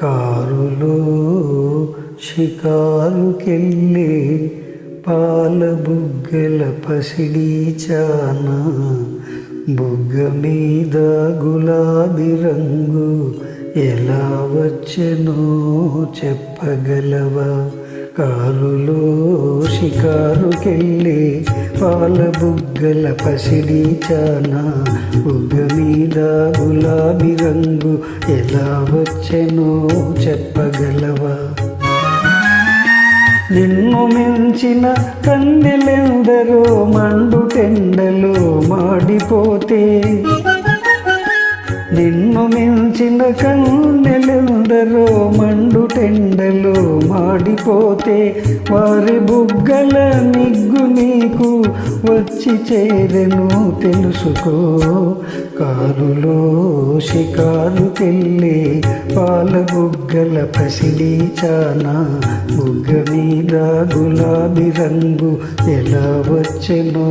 కారులో షికారుకెళ్ళి పాల బుగ్గల పసిడి చానా బుగ్గ మీద గులాబీ రంగు ఎలా వచ్చెనో చెప్పగలవా? కారులో షికారుకెళ్ళి పాల బుగ్గల పసిడి చానా బుగ్గ మీద గులాబీ రంగు ఎలా వచ్చెనో చెప్పగలవా? నిన్ను మించిన కన్నెలెందరో మండు టెండలో మాడిపోతే నిన్ను మించిన కన్నెలెందరో మండు టెండలో మాడిపోతే వారి బుగ్గల నిగ్గు నీకు వచ్చి చేరెను తెలుసుకో. కారులో షికారుకెళ్ళి పాల బుగ్గల పసిడి చానా బుగ్గ మీద గులాబీ రంగు ఎలా వచ్చెనో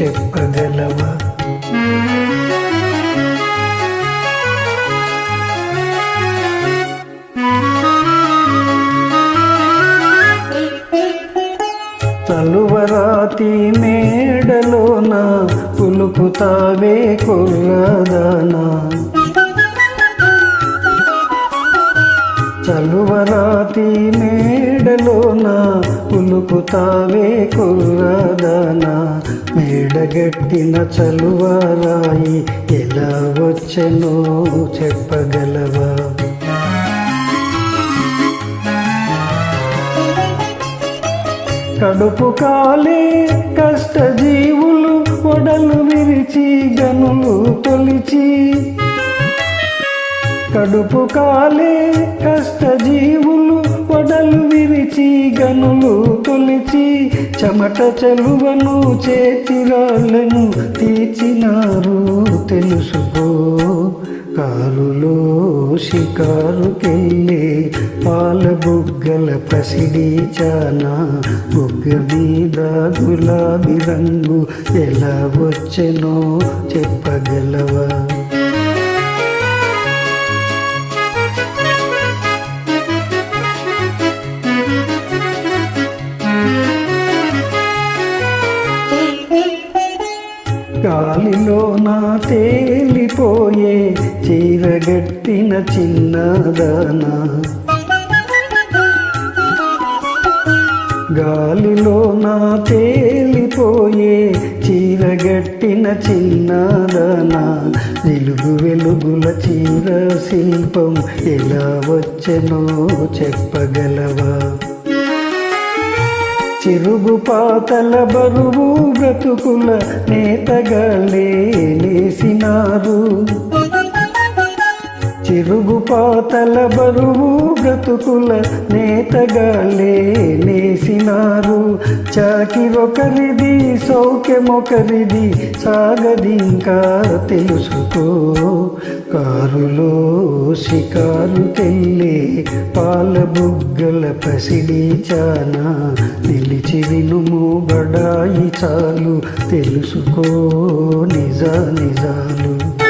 చెప్పగలవా? తలువరాతి మేడలోన పులుకుతావే కుర్రదానా చలువరాతి మేడలోన పులుకుతావే కుర్రదానా మేడగట్టిన చలువరాయి ఎలా వచ్చెనో చెప్పగలవా? కడుపు కాలే కష్టజీవులు ఒడలు విరిచి గనులు తొలిచి. కడుపు కాలే కష్టజీవులు ఒడలు విరిచి గనులు తొలిచి. చెమట చెలువను చేతిరాళ్ళను తీర్చినారు తెలుసుకో. కారులో షికారుకెళ్ళి పాల బుగ్గల పసిడి చానా బుగ్గ మీద గులాబీ రంగు ఎలా వచ్చెనో చెప్పగలవా? గాలిలో నా తేలిపోయే చీరగట్టిన చిన్నదానా. గాలిలో నా తేలిపోయే చీరగట్టిన చిన్నదానా. వెలుగు వెలుగుల చీర శిల్పం ఎలా వచ్చెనో చెప్పగలవా? చిరుగు పాతల బరువు బ్రతుకుల నేతగాళ్ళే లేసినారు చిరుగు పాతల బరువు బ్రతుకుల నేతగాళ్ళే నేసినారు చాకిరొకరిది సౌఖ్యమొకరిది సాగదింకా తెలుసుకో. కారులో షికారుకెళ్ళి పాల బుగ్గల పసిడి చానా నిలిచి వినుము బడాయి చాలు. తెలుసుకో నిజ నిజాలు.